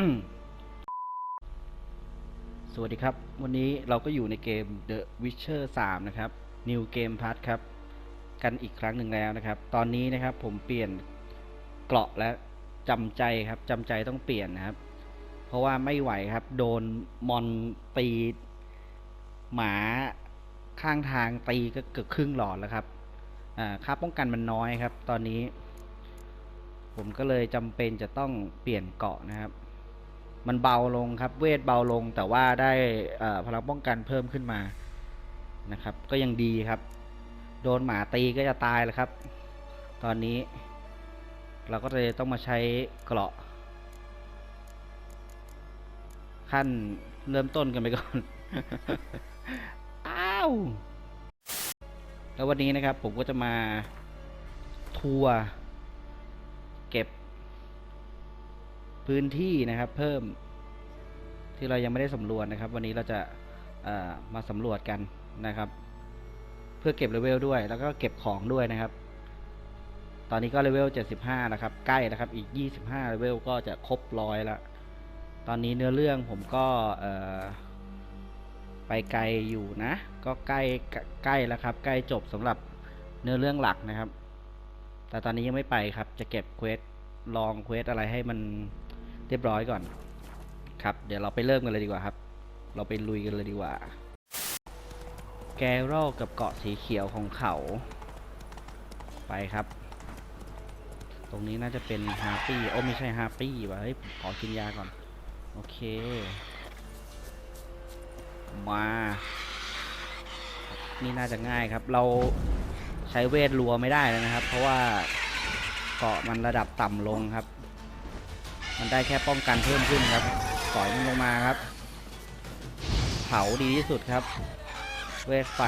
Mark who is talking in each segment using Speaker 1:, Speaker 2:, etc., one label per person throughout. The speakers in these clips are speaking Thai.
Speaker 1: สวัสดีครับ วันนี้เราก็อยู่ในเกม The Witcher 3 นะครับ New Game Plus ครับ กันอีกครั้งหนึ่งแล้วนะครับ ตอนนี้นะครับผมเปลี่ยนเกราะและจำใจครับจำใจต้องเปลี่ยนนะครับ เพราะว่าไม่ไหวครับ โดนมอนตีหมาข้างทางตีก็เกือบครึ่งหลอดแล้วครับอ่าค่าป้องกันมันน้อยครับ ตอนนี้ ผมก็เลยจำเป็นจะต้องเปลี่ยนเกาะนะครับ มันเบาลงครับ เวทเบาลง แต่ว่าได้พลังป้องกันเพิ่มขึ้นมานะครับ ก็ยังดีครับ โดนหมาตีก็จะตายแล้วครับ ตอนนี้ เราก็เลยต้องมาใช้เกราะ ขั้นเริ่มต้นกันไปก่อน อ้าว แล้ววันนี้นะครับ ผมก็จะมาทัวร์เก็บ พื้นที่นะครับเพิ่มที่เรายังไม่ได้สำรวจนะครับ วันนี้เราจะมาสำรวจกันนะครับ เพื่อเก็บเลเวลด้วย แล้วก็เก็บของด้วยนะครับ ตอนนี้ก็เลเวล 75 นะครับ ใกล้นะครับ อีก 25 เลเวลก็จะครบร้อยแล้วตอนนี้เนื้อเรื่องผมก็ไปไกลอยู่นะ ก็ใกล้ใกล้แล้วครับ ใกล้จบสำหรับเนื้อเรื่องหลักนะครับ แต่ตอนนี้ยังไม่ไปครับ จะเก็บเควสลองเควสอะไรให้มัน เรียบร้อยก่อนครับ เดี๋ยวเราไปเริ่มกันเลยดีกว่าครับ เราไปลุยกันเลยดีกว่า แกรลกับเกาะสีเขียวของเขา ไปครับ ตรงนี้น่าจะเป็นฮาร์ปี้โอ้ไม่ใช่ฮาร์ปี้ว่ะเฮ้ยขอกินยาก่อน โอเค มา นี่น่าจะง่ายครับ เราใช้เวทรัวไม่ได้แล้วนะครับ เพราะว่าเกาะมันระดับต่ำลงครับ มันได้แค่ป้องกันเพิ่มขึ้นครับสอยมันลงมาครับ เผาดีที่สุดครับ เวทไฟ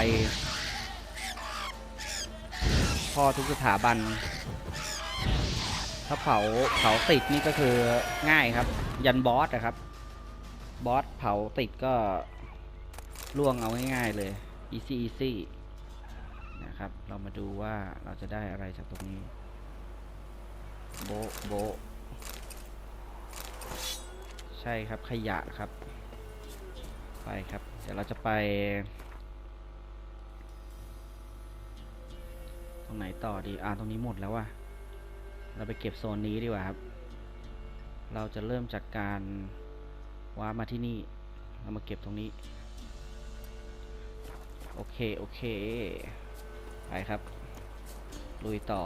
Speaker 1: พ่อทุกสถาบัน ถ้าเผาเผาติดนี่ก็คือง่ายครับ ยันบอสนะครับ บอสเผาติดก็ล่วงเอาง่ายๆเลย easy easy นะครับ เรามาดูว่าเราจะได้อะไรจากตรงนี้ โบโบ ใช่ครับขยะครับ ไปครับ เดี๋ยวเราจะไป ตรงไหนต่อดีอ่าตรงนี้หมดแล้วว่ะเราไปเก็บโซนนี้ดีกว่าครับ เราจะเริ่มจากการว้ามาที่นี่ เรามาเก็บตรงนี้ โอเค โอเค ไปครับ ลุยต่อ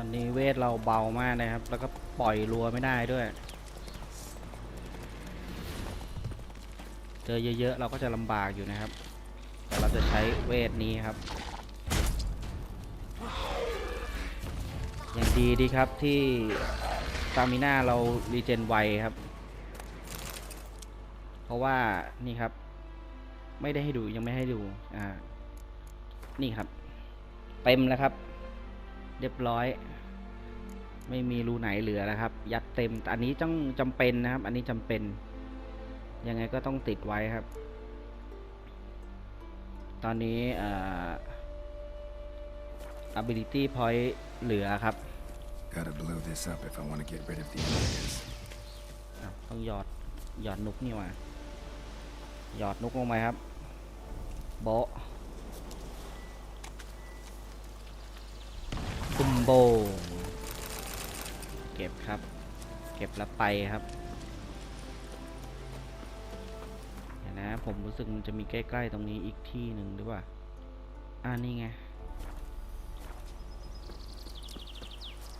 Speaker 1: อนนี้เวทเราเบามากนะครับ แล้วก็ปล่อยรัวไม่ได้ด้วย เจอเยอะๆ เราก็จะลำบากอยู่นะครับ แต่เราจะใช้เวทนี้ครับ อย่างดีดีครับที่ตามิน่าเรารีเจนไวครับ เพราะว่านี่ครับ ไม่ได้ให้ดูยังไม่ให้ดู อ่า นี่ครับ เต็มแล้วครับ เรียบร้อย ไม่มีรูไหนเหลือแล้วครับ ยัดเต็มแต่อันนี้ต้องจำเป็นนะครับ อันนี้จำเป็น ยังไงก็ต้องติดไว้ครับ ตอนนี้เอ่อ ability point เหลือครับ
Speaker 2: Gotta blow this up if I want to get rid of the Americans.
Speaker 1: อ้าวต้องหยอดหยอดนุกนี่มาหยอดนุกลงไปครับโบะคุม โบ เก็บครับ เก็บแล้วไปครับเดี๋ยวนะผมรู้สึกมันจะมีใกล้ๆตรงนี้อีกที่หนึ่งหรือเปล่าอ่านี่ไง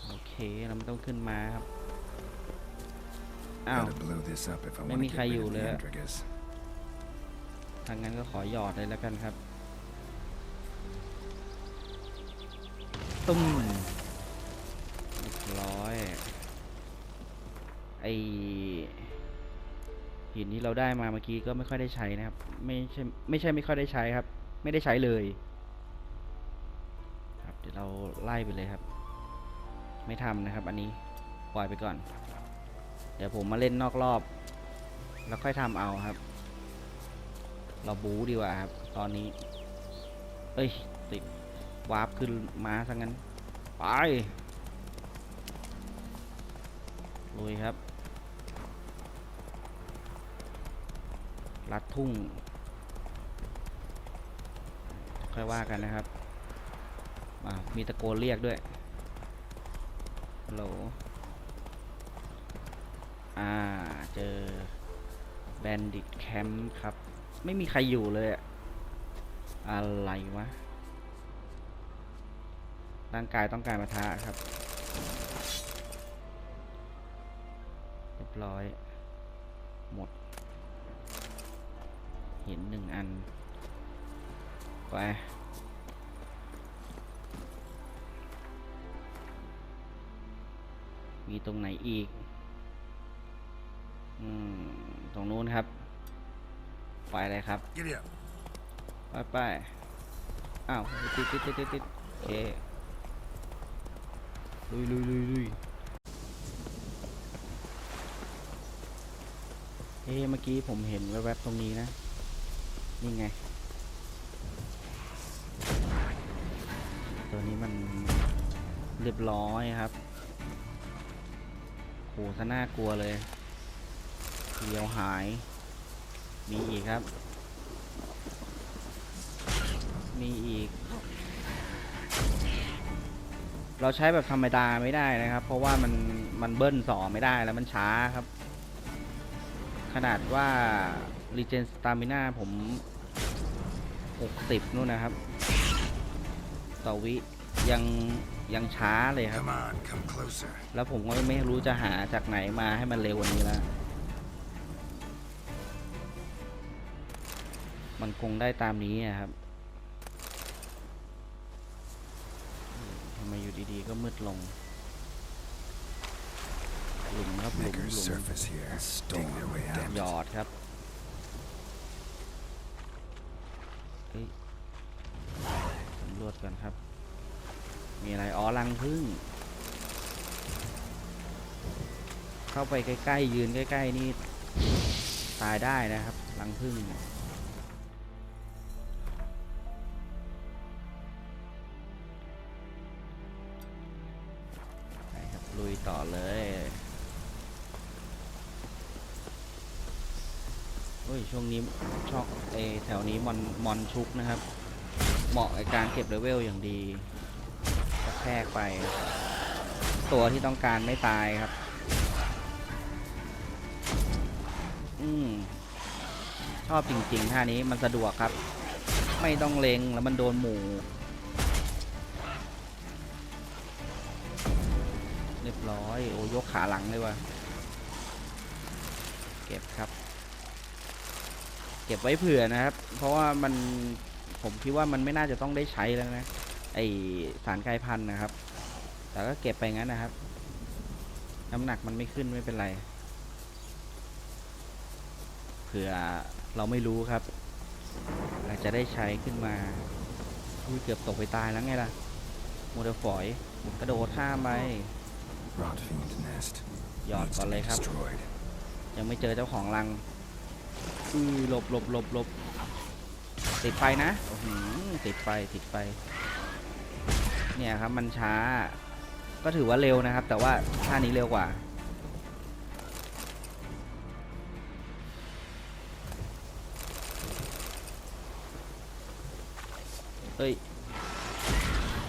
Speaker 1: โอเค เราไม่ต้องขึ้นมาครับ อ้าว
Speaker 2: Gotta blow this up if I
Speaker 1: Mấy
Speaker 2: want to
Speaker 1: mi
Speaker 2: get
Speaker 1: khai
Speaker 2: rid
Speaker 1: dù
Speaker 2: of the
Speaker 1: lửa.
Speaker 2: Androgas.
Speaker 1: ทางนั้นก็ขอหยอดเลยแล้วกันครับ ตุ้มเร้อยไอหินที่เราได้มาเมื่อกี้ก็ไม่ค่อยได้ใช้นะครับ ไม่ใช่ไม่ใช่ไม่ค่อยได้ใช้ครับ ไม่ได้ใช้เลย ครับเดี๋ยวเราไล่ไปเลยครับ ไม่ทำนะครับ อันนี้ปล่อยไปก่อน เดี๋ยวผมมาเล่นนอกรอบ แล้วค่อยทำเอาครับ เราบู๊ดีกว่าครับ ตอนนี้ เอ้ยติดวาร์ปขึ้นมาซะงั้น ไป ลุยครับ ลัดทุ่ง ค่อยว่ากันนะครับ มีตะโกนเรียกด้วยฮัลโหลอ่า เจอแบนดิตแคมป์ครับ ไม่มีใครอยู่เลยอะอะไรวะ ร่างกายต้องการมาทะครับ รียบร้อย หมด เห็นหนึ่งอัน ไป มีตรงไหนอีก อืม ตรงนู้นครับ ไปเลยครับ
Speaker 2: Giddy up.
Speaker 1: ไปไปอ้าวติดติดติดติดติดโอเคลุยลุยลุยลุย เมื่อกี้ผมเห็นแวบๆตรงนี้นะ นี่ไง ตัวนี้มันเรียบร้อยครับโหซะน่ากลัวเลยเดียวหาย มีอีกครับ มีอีก เราใช้แบบธรรมดาไม่ได้นะครับ เพราะว่ามันมันเบิ้ลสองไม่ได้แล้วมันช้าครับ ขนาดว่า Regen Stamina ผม 60 นู่นนะครับ ต่อวิยังยังช้าเลยครับ
Speaker 2: Come on, come closer.
Speaker 1: แล้วผมก็ไม่รู้จะหาจากไหนมาให้มันเร็วกว่านี้แล้ว มันคงได้ตามนี้อะครับอืมทำไมอยู่ดีๆก็มืดลง หลุมครับหลุมห
Speaker 2: Maker's
Speaker 1: ลุม
Speaker 2: surface here. Dig their way
Speaker 1: หย
Speaker 2: out.
Speaker 1: อดครับเฮ้ยสำรวจก่อนครับ มีอะไร อ๋อรังพึ่ง เข้าไปใกล้ๆ ยืนใกล้ ๆ นี่ ตายได้นะครับ รังพึ่งเนี่ยไปครับลุยต่อเลย เฮ้ยช่วงนี้ช่องเอแถวนี้มอนมอนชุกนะครับ เหมาะกับการเก็บเลเวลอย่างดีกระแทกไป ตัวที่ต้องการไม่ตายครับ อืมชอบจริงๆท่านี้มันสะดวกครับ ไม่ต้องเลงแล้วมันโดนหมูเรียบร้อย โอ้ยกขาหลังเลยว่ะ เก็บครับ ก็บไว้เผื่อนะครับ เพราะว่ามันผมคิดว่ามันไม่น่าจะต้องได้ใช้แล้วนะ ไอสารกลายพันธุ์นะครับ แต่ก็เก็บไปงั้นนะครับ น้ำหนักมันไม่ขึ้นไม่เป็นไร เผื่อเราไม่รู้ครับอาจจะได้ใช้ขึ้นมาอุ้ยเกือบตกไปตายแล้วไงล่ะโมเดลฝอยกระโดดข้ามไป
Speaker 2: Rotfiend nest.
Speaker 1: หยอด
Speaker 2: Needs
Speaker 1: ก่อ
Speaker 2: to
Speaker 1: น
Speaker 2: be
Speaker 1: เลยครับ
Speaker 2: destroyed.
Speaker 1: ยังไม่เจอเจ้าของรัง อือหลบหลบหลบหลบติดไฟนะโอ้โหติดไฟติดไฟ เนี่ยครับมันช้า ก็ถือว่าเร็วนะครับ แต่ว่าท่านี้เร็วกว่าเอ้ย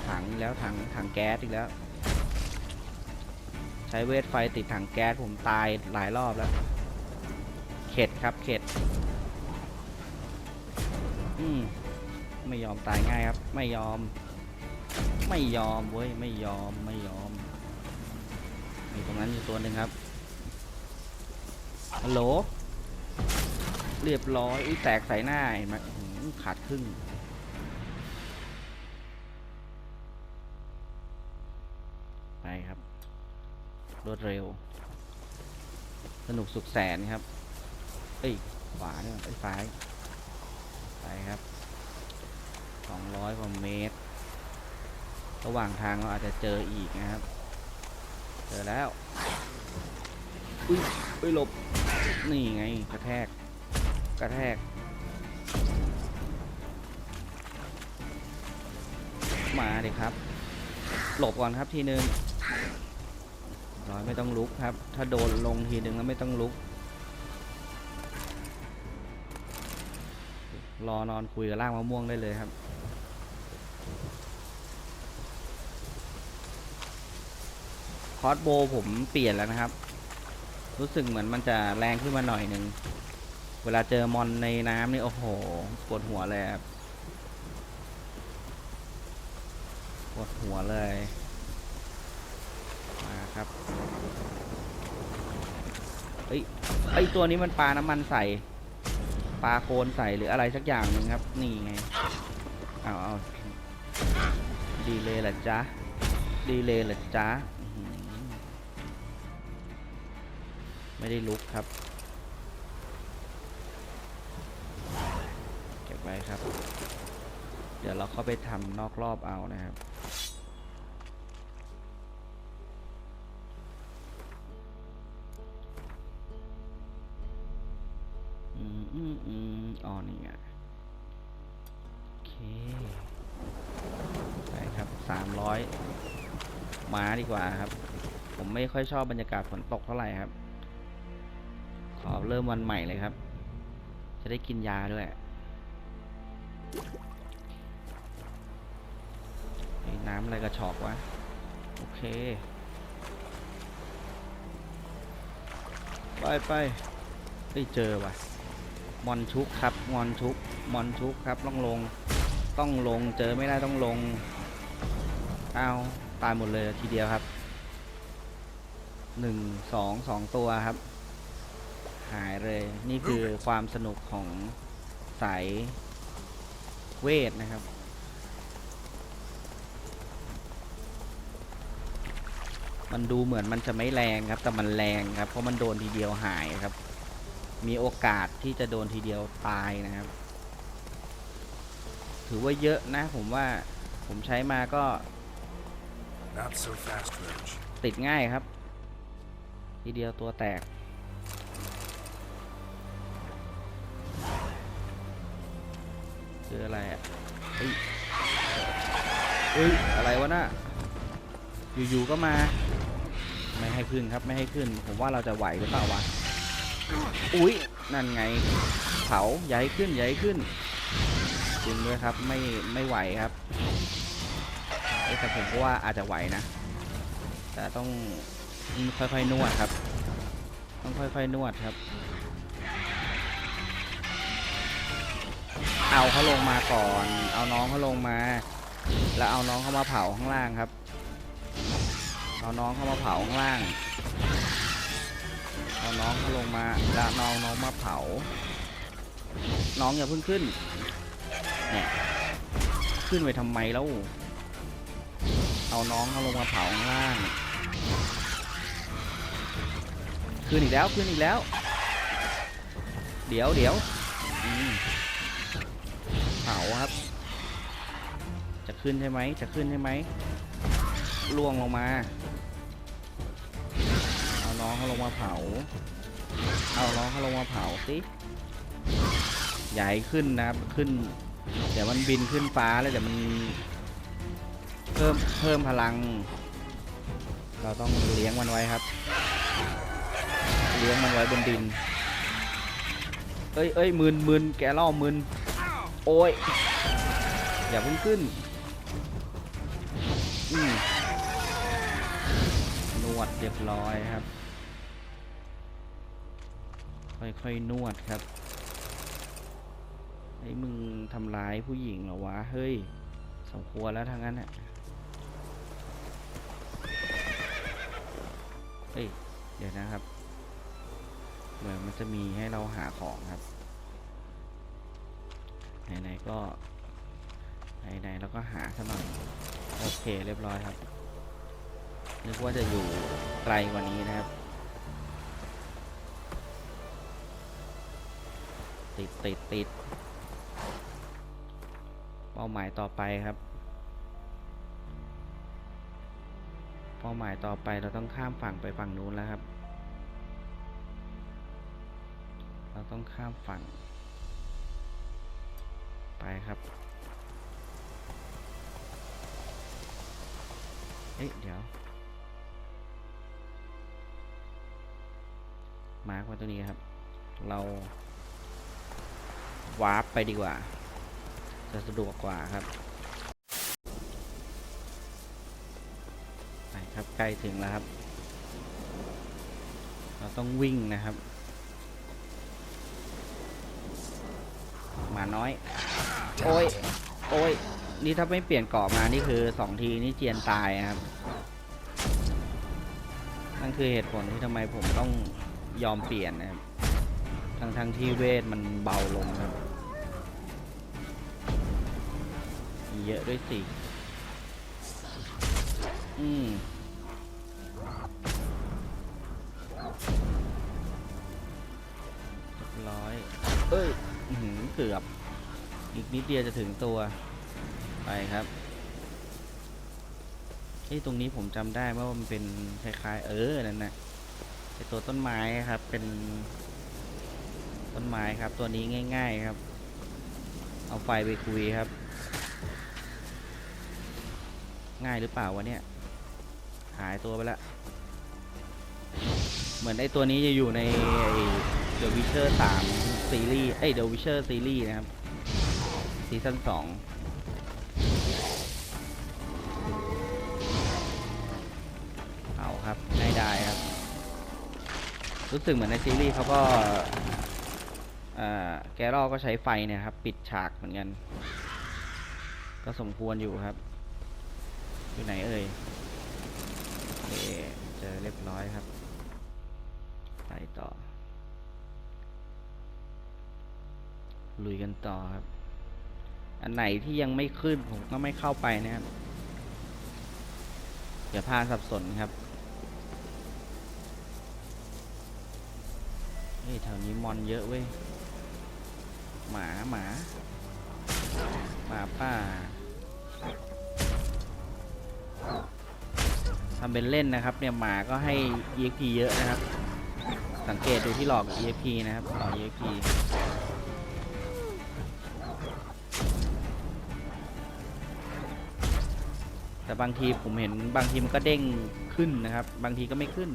Speaker 1: ถังแล้วถังถังแก๊สอีกแล้ว ใช้เวทไฟติดถังแก๊สผมตายหลายรอบแล้ว เข็ดครับเข็ด อมตายง่ายครับ ไม่ยอม ไม่ยอมเว้ยไม่ยอมไม่ยอมมีตรงนั้นอยู่ตัวหนึ่งครับฮัลโหลเรียบร้อยอุ้ยแตกใส่หน้าเห็นไหมขาดครึ่งไปครับรวดเร็ว สนุกสุขแสนครับ เอ้ยขวาเนี่ยไอ้ซ้ายไปครับ สองร้อยกว่าเมตร ระหว่างทางเราอาจจะเจออีกนะครับ เจอแล้ว อุ้ยอุ้ยหลบ นี่ไงกระแทก กระแทก มาดิครับ หลบก่อนครับทีนึงร้อยไม่ต้องลุกครับ ถ้าโดนลงทีนึงแล้วไม่ต้องลุก รอนอนคุยกับล่างมะม่วงได้เลยครับ คอสโบผมเปลี่ยนแล้วนะครับ รู้สึกเหมือนมันจะแรงขึ้นมาหน่อยหนึ่ง เวลาเจอมอนในน้ำนี่โอ้โหปวดหัวเลยครับปวดหัวเลย มาครับเอ้ยไอยตัวนี้มันปลาน้ำมันใส่ปลาโคลนใส่หรืออะไรสักอย่างหนึ่งครับ นี่ไงเอาเอาดีเลยเหรอจ๊ะดีเลยเหรอจ๊ะ ไม่ได้ลุกครับ เก็บไว้ครับ เดี๋ยวเราเข้าไปทำนอกรอบเอานะครับอืมอืมอ๋อนี่ไงโอเคไปครับสามร้อยม้าดีกว่าครับ ผมไม่ค่อยชอบบรรยากาศฝนตกเท่าไหร่ครับ ขอเริ่มวันใหม่เลยครับ จะได้กินยาด้วยน้ำอะไรกระชอกวะ โอเค ไปไปได้เจอว่ะ มอนชุกครับมอนชุกมอนชุกครับต้องลง ต้องลง เจอไม่ได้ต้องลง เอาตายหมดเลยทีเดียวครับหนึ่งสองสองตัวครับ หายเลย นี่คือความสนุกของสายเวทนะครับ มันดูเหมือนมันจะไม่แรงครับ แต่มันแรงครับ เพราะมันโดนทีเดียวหายครับ มีโอกาสที่จะโดนทีเดียวตายนะครับ ถือว่าเยอะนะผมว่าผมใช้มาก็
Speaker 2: Not so fast, Roach.
Speaker 1: ติดง่ายครับ ทีเดียวตัวแตก คืออะไรอะเฮ้ยเฮ้ย อะไรวะน่ะอยู่ๆก็มา ไม่ให้ขึ้นครับไม่ให้ขึ้น ผมว่าเราจะไหวหรือเปล่าวะ อุ๊ยนั่นไง เผาย่าให้ขึ้นย่าให้ขึ้นจริงด้วยครับไม่ไม่ไหวครับแต่ผมก็ว่าอาจจะไหวนะ แต่ต้องค่อยๆนวดครับ ต้องค่อยๆนวดครับ เอาเขาลงมาก่อน เอาน้องเขาลงมา แล้วเอาน้องเขามาเผาข้างล่างครับ เอาน้องเขามาเผาข้างล่าง เอาน้องเขาลงมา แล้วน้องน้องมาเผา น้องอย่าเพิ่งขึ้น เนี่ย ขึ้นไปทำไมแล้ว เอาน้องเขาลงมาเผาข้างล่าง ขึ้นอีกแล้ว ขึ้นอีกแล้ว เดี๋ยวเดี๋ยวอืม ครับ จะขึ้นใช่ไหมจะขึ้นใช่ไหมล่วงลงมา เอาน้องเขาลงมาเผา เอาน้องเขาลงมาเผาสิใหญ่ขึ้นนะครับขึ้นเดี๋ยวมันบินขึ้นฟ้าแล้วเดี๋ยวมันเพิ่มเพิ่มพลัง เราต้องเลี้ยงมันไว้ครับ เลี้ยงมันไว้บนดิน เอ้ยเอ้ยมืนมืนแกล่อมืน โอ้ย อย่าเพิ่งขึ้นอืมนวดเรียบร้อยครับ ค่อยๆนวดครับไอ้มึงทำร้ายผู้หญิงเหรอวะ เฮ้ย สมควรแล้วทางนั้นอะเฮ้ย เดี๋ยวนะครับ เหมือนมันจะมีให้เราหาของครับ ไหนๆก็ไหนๆเราก็หาซะหน่อยโอเคเรียบร้อยครับนึกว่าจะอยู่ไกลกว่านี้นะครับ ติดติดติดเป้าหมายต่อไปครับ เป้าหมายต่อไปเราต้องข้ามฝั่งไปฝั่งนู้นแล้วครับ เราต้องข้ามฝั่ง ไปครับ เอ๊ะเดี๋ยว มาร์กไว้ตรงนี้ครับ เรา วาร์ปไปดีกว่า จะสะดวกกว่าครับ ไปครับใกล้ถึงแล้วครับ เราต้องวิ่งนะครับ มาน้อย โอ้ย โอ้ย นี่ถ้าไม่เปลี่ยนเกาะมา นี่คือสองทีนี่เจียนตายครับ นั่นคือเหตุผลที่ทำไมผมต้องยอมเปลี่ยนนะครับ ทั้งทั้งที่เวทมันเบาลงครับ เยอะด้วยสิ อืมเรียบร้อย เอ้ยหือเกือบ อีกนิดเดียวจะถึงตัว ไปครับเอ้ตรงนี้ผมจำได้ว่ามันเป็นคล้ายๆ เออ นั่นนะไอตัวต้นไม้ครับ เป็นต้นไม้ครับ ตัวนี้ง่าย ๆครับ เอาไฟไปคุยครับ ง่ายหรือเปล่าวะเนี่ย หายตัวไปละ เหมือนไอตัวนี้จะอยู่ในไอ้ The Witcher 3ซีรีส์เอ้ย The Witcher ซีรีส์นะครับ ซีซั่น2เอาครับง่ายได้ครับ รู้สึกเหมือนในซีรีส์เขาก็าแกรอก็ใช้ไฟเนี่ยครับ ปิดฉากเหมือนกัน ก็สมควรอยู่ครับ อยู่ไหนเอ่ยโอเคเจอเรียบร้อยครับ ไปต่อ ลุยกันต่อครับ อันไหนที่ยังไม่ขึ้นผมก็ไม่เข้าไปนะครับอย่าพาสับสนครับเฮ้ยแถวนี้มอนเยอะเว้ย หมาหมาหมาป่าทำเป็นเล่นนะครับ เนี่ยหมาก็ให้ EXP เยอะนะครับ สังเกตดูที่หลอก EXP นะครับหลอก EXP แต่บางทีผมเห็นบางทีมันก็เด้งขึ้นนะครับ บางทีก็ไม่ขึ้น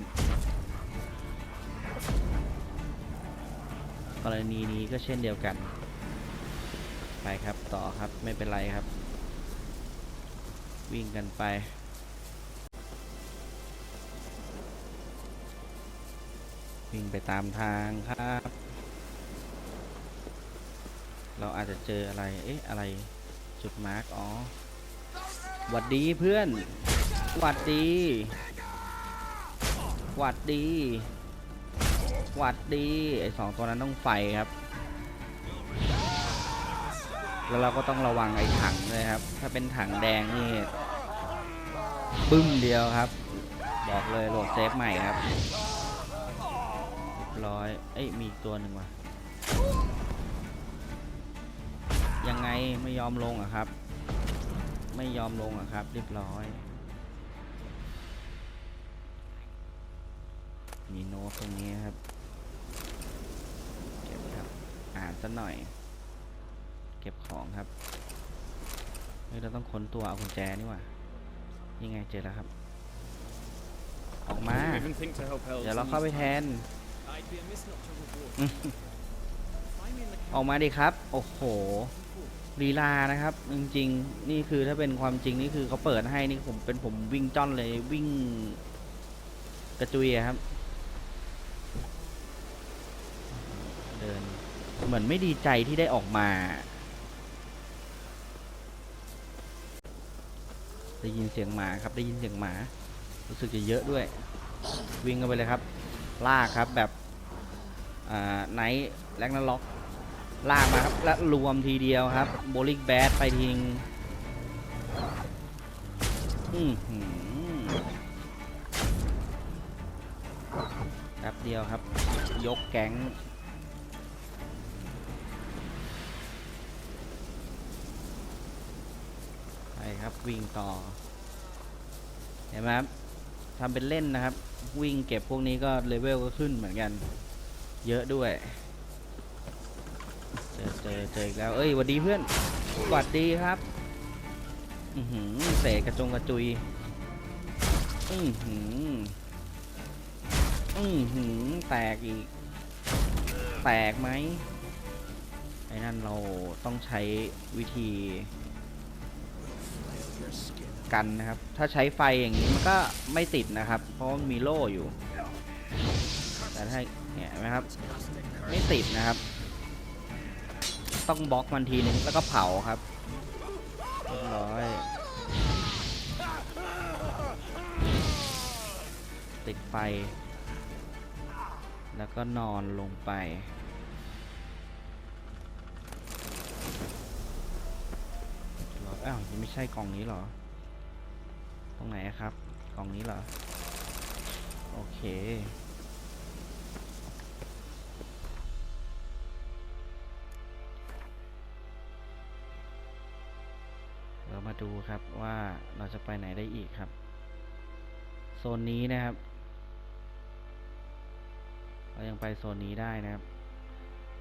Speaker 1: กรณีนี้ก็เช่นเดียวกัน ไปครับต่อครับไม่เป็นไรครับ วิ่งกันไปวิ่งไปตามทางครับ เราอาจจะเจออะไร เอ๊ะ อะไร จุดมาร์กอ๋อ หวัดดีเพื่อน หวัดดี หวัดดี หวัดดี ไอสองตัวนั้นต้องไฟครับ แล้วเราก็ต้องระวังไอ้ถังด้วยครับ ถ้าเป็นถังแดงนี่บึ้มเดียวครับ บอกเลยโหลดเซฟใหม่ครับเรียบร้อยเอ้ยมีตัวหนึ่งว่ะยังไงไม่ยอมลงอะครับ ไม่ยอมลงอะครับ เรียบร้อย มีโน้ตตรงนี้ครับ เก็บครับ อ่านสักหน่อย เก็บของครับเฮ้ยเราต้องค้นตัวเอากุญแจนี่ว่ายังไงเจอแล้วครับ ออกมา เดี๋ยวเราเข้าไปแทน ออกมาดิครับ โอ้โห ลีลานะครับ จริงๆ นี่คือถ้าเป็นความจริงนี่คือเขาเปิดให้นี่ผมเป็นผมวิ่งจ้อนเลยวิ่งกระจุยครับ เดิน เหมือนไม่ดีใจที่ได้ออกมาได้ยินเสียงหมาครับได้ยินเสียงหมา รู้สึกจะเยอะด้วย วิ่งกันไปเลยครับ ลากครับแบบไนท์แลกนาล็อก ลากมาครับและรวมทีเดียวครับ โบลิกแบดไปทิ้งอือหือแป๊บเดียวครับ ยกแก๊งไปครับวิ่งต่อ เห็นไหมครับทำเป็นเล่นนะครับ วิ่งเก็บพวกนี้ก็เลเวลก็ขึ้นเหมือนกัน เยอะด้วย เจอเจออีกแล้ว เอ้ยหวัดดีเพื่อนหวัดดีครับ อือหือเสกกระจงกระจุย อือหือ อือหือ แตกอีก แตกไหมไอ้นั่นเราต้องใช้วิธี กันนะครับ ถ้าใช้ไฟอย่างนี้มันก็ไม่ติดนะครับ เพราะมีโล่อยู่ แต่ถ้าเนี่ยเห็นไหมครับ ไม่ติดนะครับ ต้องบล็อกมันทีนึงแล้วก็เผาครับเรียบร้อย ติดไฟ แล้วก็นอนลงไป อ้าวยังไม่ใช่กล่องนี้หรอ ตรงไหนครับ กล่องนี้เหรอ โอเค ดูครับว่าเราจะไปไหนได้อีกครับ โซนนี้นะครับ เรายังไปโซนนี้ได้นะครับ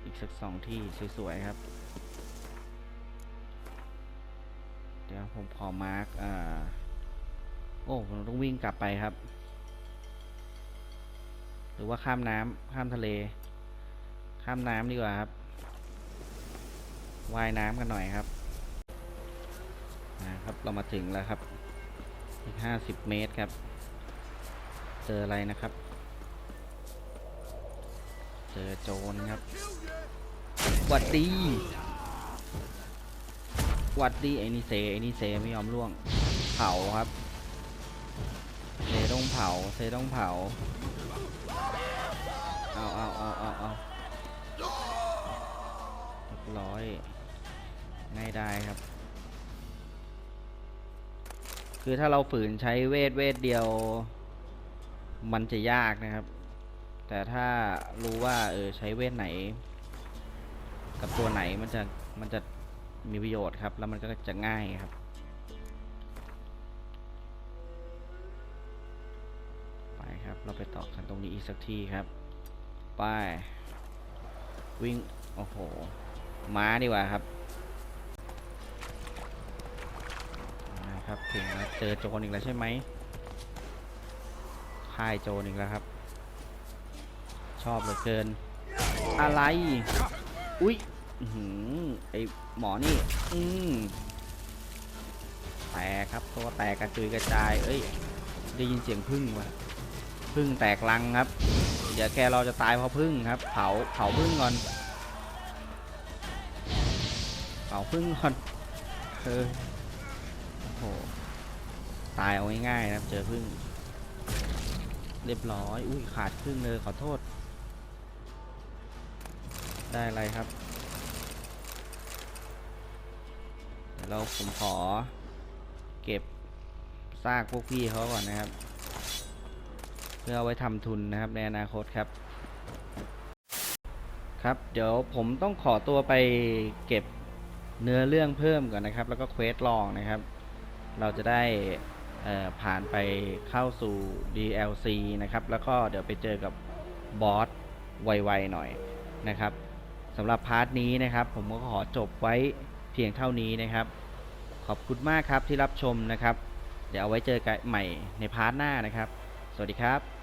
Speaker 1: อีกสักสองที่สวยๆครับ เดี๋ยวผมขอมาร์กอ่าโอ้ผมต้องวิ่งกลับไปครับ หรือว่าข้ามน้ำข้ามทะเล ข้ามน้ำดีกว่าครับว่ายน้ำกันหน่อยครับ ครับเรามาถึงแล้วครับอีกห้าสิบเมตรครับ เจออะไรนะครับ เจอโจรครับหวัดดีหวัดดีไอ้นี่เซไอ้นี่เซไม่ยอมล่วง เผาครับเซต้องเผาเซต้องเผาเอาเอาเอาเอาเอาเรียบร้อยง่ายได้ครับ คือถ้าเราฝืนใช้เวทเวทเดียว มันจะยากนะครับ แต่ถ้ารู้ว่าเออใช้เวทไหน กับตัวไหนมันจะมันจะมีประโยชน์ครับ แล้วมันก็จะง่ายครับไปครับเราไปต่อกันตรงนี้อีกสักที่ครับไปวิ่งโอ้โหม้าดีกว่าครับนะครับ ถึงแล้วเจอโจรอีกแล้วใช่ไหมค่ายโจรอีกแล้วครับ ชอบเหลือเกิน อะไร อุ๊ยอือหือไอหมอนี่ อืมแตกครับตัวแตกกระจุยกระจาย เอ้ย ได้ยินเสียงพึ่งวะพึ่งแตกลังครับเดี๋ยวแกเราจะตายเพราะพึ่งครับ เผาเผาพึ่งก่อนเผาพึ่งก่อนเออโอ้โห ตายเอาง่ายๆนะครับเจอพึ่ง เรียบร้อย อุ้ยขาดครึ่งเลยขอโทษ ได้อะไรครับเดี๋ยวเราผมขอ เก็บซากพวกพี่เขาก่อนนะครับ เพื่อเอาไว้ทำทุนนะครับในอนาคตครับ ครับเดี๋ยวผมต้องขอตัวไปเก็บเนื้อเรื่องเพิ่มก่อนนะครับ แล้วก็เควสลองนะครับ เราจะได้ ผ่านไปเข้าสู่ DLC นะครับ แล้วก็เดี๋ยวไปเจอกับบอสไวๆหน่อยนะครับสำหรับพาร์ทนี้นะครับ ผมก็ขอจบไว้เพียงเท่านี้นะครับ ขอบคุณมากครับที่รับชมนะครับ เดี๋ยวเอาไว้เจอกันใหม่ในพาร์ทหน้านะครับ สวัสดีครับ